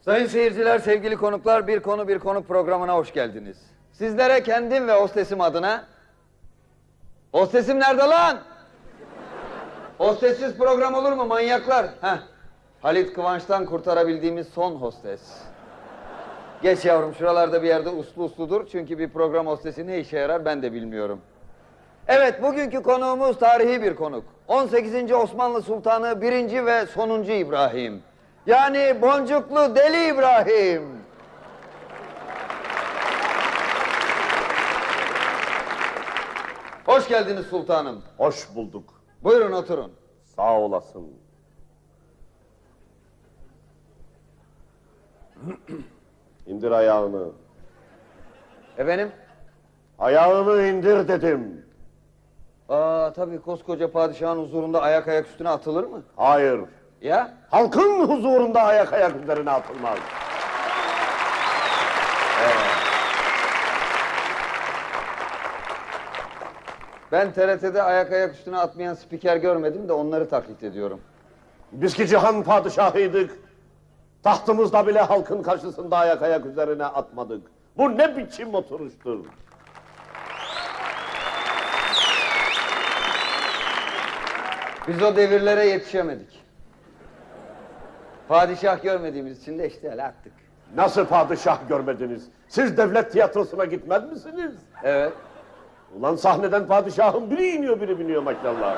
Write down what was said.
Sayın seyirciler, sevgili konuklar, Bir Konu Bir Konuk programına hoş geldiniz. Sizlere kendim ve hostesim adına... Hostesim nerede lan? Hostessiz program olur mu manyaklar? Heh. Halit Kıvanç'tan kurtarabildiğimiz son hostes. Geç yavrum şuralarda bir yerde uslu uslu dur. Çünkü bir program hostesi ne işe yarar ben de bilmiyorum. Evet bugünkü konuğumuz tarihi bir konuk. 18. Osmanlı Sultanı 1. ve sonuncu İbrahim. Yani boncuklu deli İbrahim. Hoş geldiniz sultanım. Hoş bulduk. Buyurun oturun. Sağ olasın. İndir ayağını. Efendim? Ayağını indir dedim. Aa tabii koskoca padişahın huzurunda ayak ayak üstüne atılır mı? Hayır. Ya? Halkın huzurunda ayak ayak üzerine atılmaz. Ben TRT'de ayak ayak üstüne atmayan spiker görmedim de onları taklit ediyorum. Biz ki cihan padişahıydık. Tahtımızda bile halkın karşısında ayak ayak üzerine atmadık. Bu ne biçim oturuştur? Biz o devirlere yetişemedik. Padişah görmediğimiz için de işte öyle attık. Nasıl padişah görmediniz? Siz devlet tiyatrosuna gitmez misiniz? Evet. Ulan sahneden padişahın biri iniyor biri biniyor maşallah.